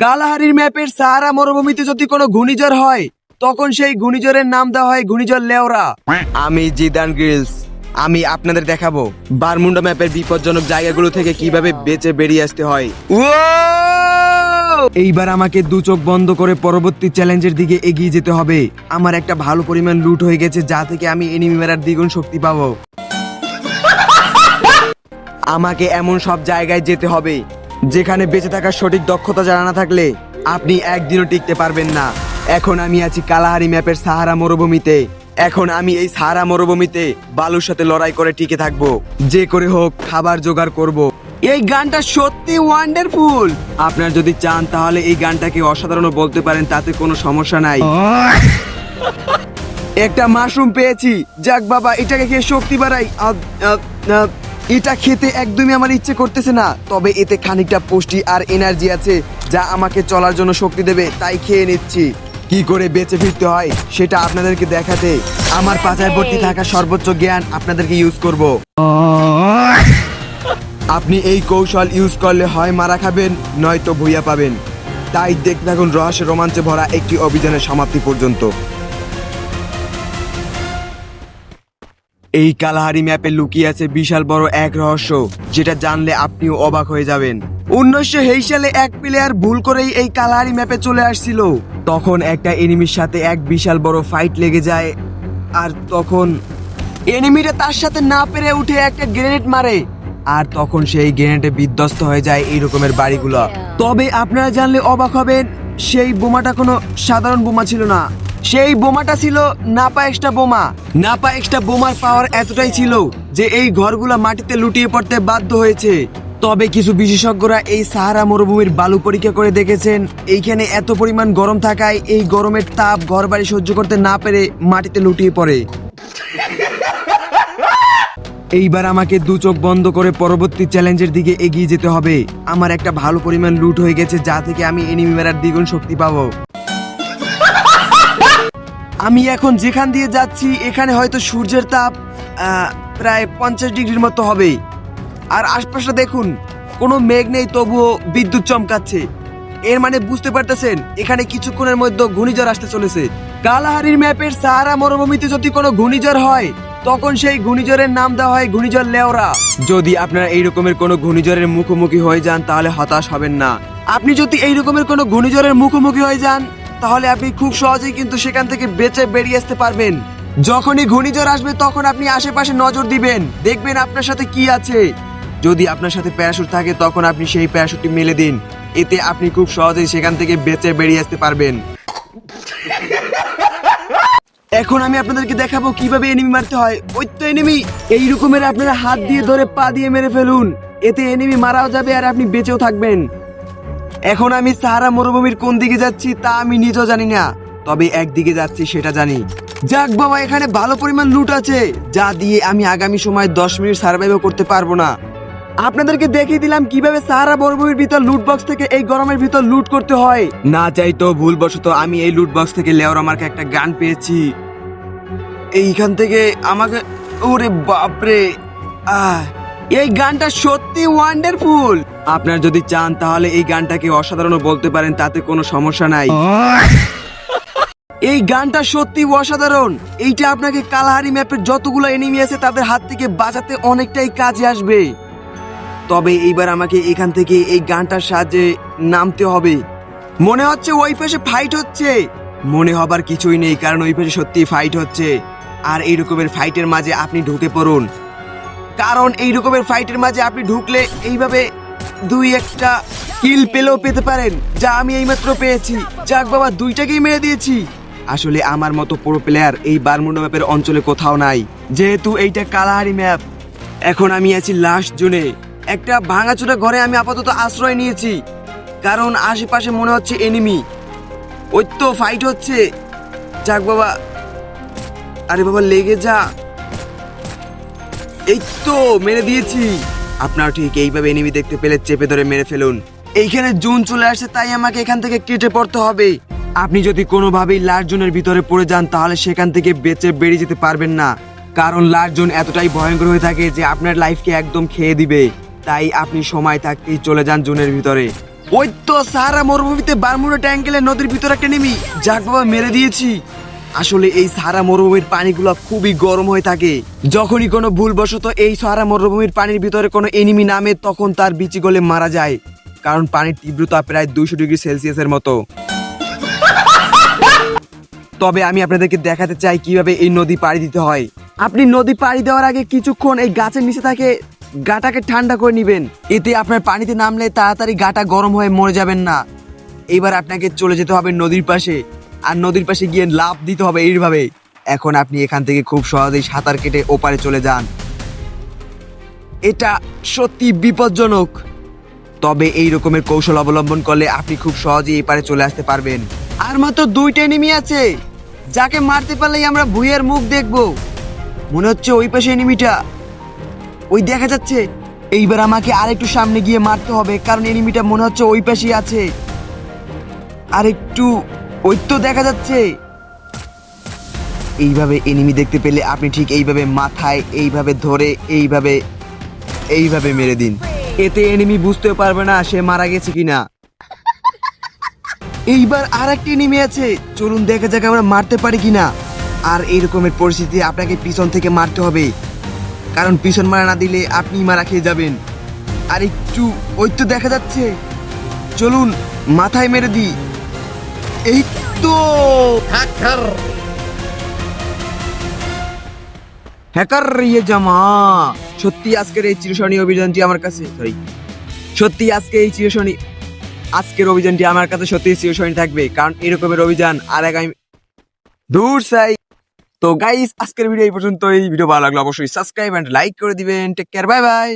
কালাহারির ম্যাপের সাহারা মরুভূমিতে যদি কোনো ঘূর্ণিঝড় হয়, তখন সেই ঘূর্ণিঝড়ের নাম দেওয়া হয় ঘূর্ণিঝড় লেওরা। আমি জিদান গ্রিলস। আমি আপনাদের দেখাবো বারমুন্ডা ম্যাপের বিপজ্জনক জায়গাগুলো থেকে কীভাবে বেঁচে বেরিয়ে আসতে হয়। এইবার আমাকে দু চোখ বন্ধ করে পরবর্তী চ্যালেঞ্জের দিকে এগিয়ে যেতে হবে। আমার একটা ভালো পরিমাণ লুট হয়ে গেছে, যা থেকে আমি এনিমি মেরার দ্বিগুণ শক্তি পাবো। আমাকে এমন সব জায়গায় যেতে হবে যেখানে বেঁচে থাকার সঠিক দক্ষতা জানা না থাকলে আপনি একদিনও টিকতে পারবেন না। এখন আমি আছি কালাহারি ম্যাপের সাহারা মরুভূমিতে। এখন আমি এই সাহারা মরুভূমিতে বালুর সাথে লড়াই করে টিকে থাকব। যে করে হোক খাবার জোগাড় করব। এই গানটা সত্যি ওয়ান্ডারফুল আপনার যদি চান তাহলে এই গানটাকে অসাধারণ বলতে পারেন তাতে কোনো সমস্যা নাই। একটা মাশরুম পেয়েছি। যাক বাবা এটাকে খেয়ে শক্তি বাড়াই। এটা খেতে একদমই আমার ইচ্ছে করতেছে না, তবে এতে খানিকটা পুষ্টি আর এনার্জি আছে, যা আমাকে চলার জন্য শক্তি দেবে, তাই খেয়ে নিচ্ছি। কি করে বেঁচে ফিরতে হয়, সেটা আপনাদেরকে দেখাতে। আমার পাচায় ভর্তি থাকা সর্বোচ্চ জ্ঞান আপনাদেরকে ইউজ করব। আপনি এই কৌশল ইউজ করলে হয় মারা খাবেন, নয়তো ভুইয়া পাবেন। তাই দেখতে থাকুন রহস্যের রোমাঞ্চে ভরা একটি অভিযানের সমাপ্তি পর্যন্ত। এই কালাহারি ম্যাপে লুকিয়ে আছে বিশাল বড় এক রহস্য, যেটা জানলে আপনিও অবাক হয়ে যাবেন। উনিশশো হেই সালে এক প্লেয়ার ভুল করেই এই কালাহারি ম্যাপে চলে আসছিল। তখন একটা এনিমির সাথে এক বিশাল বড় ফাইট লেগে যায়, আর তখন এনিমিটা তার সাথে না পেরে উঠে একটা গ্রেনেড মারে, আর তখন সেই গ্রেনেডে বিধ্বস্ত হয়ে যায় এই রকমের বাড়িগুলো। তবে আপনারা জানলে অবাক হবেন, সেই বোমাটা কোনো সাধারণ বোমা ছিল না। সেই বোমাটা ছিল নাপা এক্সট্রা বোমা। নাপা এক্সট্রা বোমার পাওয়ার এতটাই ছিল যে এই ঘরগুলো মাটিতে লুটিয়ে পড়তে বাধ্য হয়েছে। তবে কিছু বিশেষজ্ঞরা এই সাহারা মরুভূমির বালু পরীক্ষা করে দেখেছেন, এইখানে এত পরিমাণ গরম থাকায় এই গরমের তাপ ঘরবাড়ি সহ্য করতে না পেরে মাটিতে লুটিয়ে পড়ে। এইবার আমাকে দু চোখ বন্ধ করে পরবর্তী চ্যালেঞ্জের দিকে এগিয়ে যেতে হবে। আমার একটা ভালো পরিমাণ লুট হয়ে গেছে, যা থেকে আমি এনিমি মেরার দ্বিগুণ শক্তি পাবো। আমি এখন যেখান দিয়ে যাচ্ছি, এখানে হয়তো সূর্যের তাপ প্রায় পঞ্চাশ ডিগ্রির মতো হবে আর আশপাশে দেখুন, কোনো মেঘ নেই, তবুও বিদ্যুৎ চমকাচ্ছে। এর মানে বুঝতে পারতেছেন, এখানে কিছুক্ষণের মধ্যে ঘূর্ণিঝড় আসতে চলেছে। কালাহারির ম্যাপের সাহারা মরুভূমিতে যদি কোনো ঘূর্ণিঝড় হয়, তখন সেই ঘূর্ণিঝড়ের নাম দেওয়া হয় ঘূর্ণিঝড় লেওরা। যদি আপনারা এই রকমের কোনো ঘূর্ণিঝড়ের মুখোমুখি হয়ে যান, তাহলে হতাশ হবেন না। আপনি যদি এই রকমের কোনো ঘূর্ণিঝড়ের মুখোমুখি হয়ে যান তাহলে আপনি খুব সহজেই কিন্তু সেখান থেকে বেঁচে বেরিয়ে আসতে পারবেন। যখনই ঘূর্ণিঝড় আসবে, তখন আপনি আশেপাশে নজর দিবেন। দেখবেন আপনার সাথে কি আছে। যদি আপনার সাথে প্যারাশুট থাকে, তখন আপনি সেই প্যারাশুটটি মেলে দিন। এতে আপনি খুব সহজেই সেখান থেকে বেঁচে বেরিয়ে আসতে পারবেন। এখন আমি আপনাদেরকে দেখাবো কীভাবে এনিমি মারতে হয়। ওই তো এনিমি এই রকমের আপনারা হাত দিয়ে ধরে পা দিয়ে মেরে ফেলুন। এতে এনিমি মারাও যাবে আর আপনি বেঁচেও থাকবেন। এখন আমি সাহারা মরুভূমির কোন দিকে যাচ্ছি তা আমি নিজেও জানি না। তবে একদিকে যাচ্ছি সেটা জানি। যাক বাবা, এখানে ভালো পরিমাণ লুট আছে। যা দিয়ে আমি আগামী সময় দশ মিনিট সার্ভাইভও করতে পারব না। আপনাদেরকে দেখিয়ে দিলাম কীভাবে সাহারা মরুভূমির ভিতর লুট বক্স থেকে এই গরমের ভিতর লুট করতে হয়। না চাইতো ভুলবশত আমি এই লুট বক্স থেকে লেওর আমাকে একটা গান পেয়েছি। এইখান থেকে আমাকে ওরে বাপরে! আহ এই গানটা সত্যি ওয়ান্ডারফুল আপনার যদি চান, তাহলে এই গানটাকে অসাধারণ বলতে পারেন, তাতে কোনো সমস্যা নাই। এই গানটা সত্যি অসাধারণ! এইটা আপনাকে কালাহারি ম্যাপের যতগুলো এনিমি আছে, তাদের হাত থেকে বাঁচাতে অনেকটাই কাজে আসবে। তবে এইবার আমাকে এখান থেকে এই গানটার সাহায্যে নামতে হবে। মনে হচ্ছে ওই পাশে ফাইট হচ্ছে। মনে হবার কিছুই নেই, কারণ ওই পাশে সত্যি ফাইট হচ্ছে। আর এই রকমের ফাইটের মাঝে আপনি ঢুকে পড়ুন। কারণ এই রকমের ফাইটের মাঝে আপনি ঢুকলে এইভাবে দুই একটা কিল পেলেও পেতে পারেন, যা আমি এইমাত্র পেয়েছি। যাক বাবা, দুইটাকেই মেরে দিয়েছি। আসলে আমার মতো পুরো প্লেয়ার এই বারমুন্ডা ম্যাপের অঞ্চলে কোথাও নাই। যেহেতু এইটা কালাহারি ম্যাপ, এখন আমি আছি লাস্ট জোনে একটা ভাঙাচোরা ঘরে আমি আপাতত আশ্রয় নিয়েছি, কারণ আশেপাশে মনে হচ্ছে এনিমি ওই তো ফাইট হচ্ছে। যাক বাবা, আরে বাবা, লেগে যা। এই তো, মেরে দিয়েছি। আপনারা ঠিক এইভাবে এনিমি দেখতে পেলে চেপে ধরে মেরে ফেলুন। এইখানে জুন চলে আসে, তাই আমাকে এখান থেকে কেটে পড়তে হবে। আপনি যদি কোনোভাবেই জোনের ভিতরে পড়ে যান, তাহলে সেখান থেকে বেঁচে বেরিয়ে যেতে পারবেন না। কারণ লার্জ জোন এতটাই ভয়ঙ্কর হয়ে থাকে যে আপনার লাইফকে একদম খেয়ে দিবে। তাই আপনি সময় থাকতেই চলে যান জোনের ভিতরে। ওই তো সারা মরুভূমিতে বারমুডা ট্যাঙ্কেলে নদীর ভিতরে একটা নেমি যাক বাবা, মেরে দিয়েছি। আসলে এই সারা মরুভূমির পানিগুলো খুবই গরম হয়ে থাকে। যখনই কোনো ভুলবশত এই সারা মরুভূমির পানির ভিতরে কোনো এনিমি নামে, তখন তার বিচি গলে মারা যায়। কারণ পানির তীব্রতা প্রায় দুইশো ডিগ্রি সেলসিয়াসের মতো। তবে আমি আপনাদেরকে দেখাতে চাই কীভাবে এই নদী পাড়ি দিতে হয়। আপনি নদী পাড়ি দেওয়ার আগে কিছুক্ষণ এই গাছের নিচে থাকে গাটাকে ঠান্ডা করে নেবেন। এতে আপনার পানিতে নামলে তাড়াতাড়ি গাটা গরম হয়ে মরে যাবেন না। এবার আপনাকে চলে যেতে হবে নদীর পাশে। আর নদীর পাশে গিয়ে লাভ দিতে হবে এইভাবে। এখন আপনি এখান থেকে খুব সহজেই সাঁতার কেটে ওপারে চলে যান। এটা সত্যি বিপজ্জনক। তবে এই রকমের কৌশল অবলম্বন করলে আপনি খুব সহজেই এপারে চলে আসতে পারবেন। আর মাত্র দুইটা এনিমি আছে। যাকে মারতে পারলেই আমরা ভুইয়ের মুখ দেখব। মনে হচ্ছে ওই পাশে এনিমিটা ওই দেখা যাচ্ছে। এইবার আমাকে আরেকটু সামনে গিয়ে মারতে হবে, কারণ এনিমিটা মনে হচ্ছে ওই পাশেই আছে। আর একটু ওই তো দেখা যাচ্ছে। এইভাবে এনিমি দেখতে পেলে আপনি ঠিক এইভাবে মাথায় এইভাবে ধরে এইভাবে এইভাবে মেরে দিন। এতে এনিমি বুঝতে পারবে না সে মারা গেছে কিনা। এইবার আর একটি এনিমি আছে। চলুন দেখা যাক আমরা মারতে পারি কিনা। আর এই রকমের পরিস্থিতি আপনাকে পিছন থেকে মারতে হবে। কারণ পিছন মারা না দিলে আপনি মারা খেয়ে যাবেন। আর একটু, ওই তো দেখা যাচ্ছে। চলুন, মাথায় মেরে দিই। এই তো। হ্যাকার ইয়ে জামা। সত্যি আজকের এই চিরসরণী অভিযানটি আমার কাছে সরি সত্যি আজকে এই চিরসরণী আজকের অভিযানটি আমার কাছে সত্যি চিরসরণী থাকবে কারণ এরকমের অভিযান আর আগামী দূর সাই। তো গাইস আজকের ভিডিও এই পর্যন্ত এই ভিডিও ভালো লাগল অবশ্যই সাবস্ক্রাইব এন্ড লাইক করে দিবেন। Take care bye bye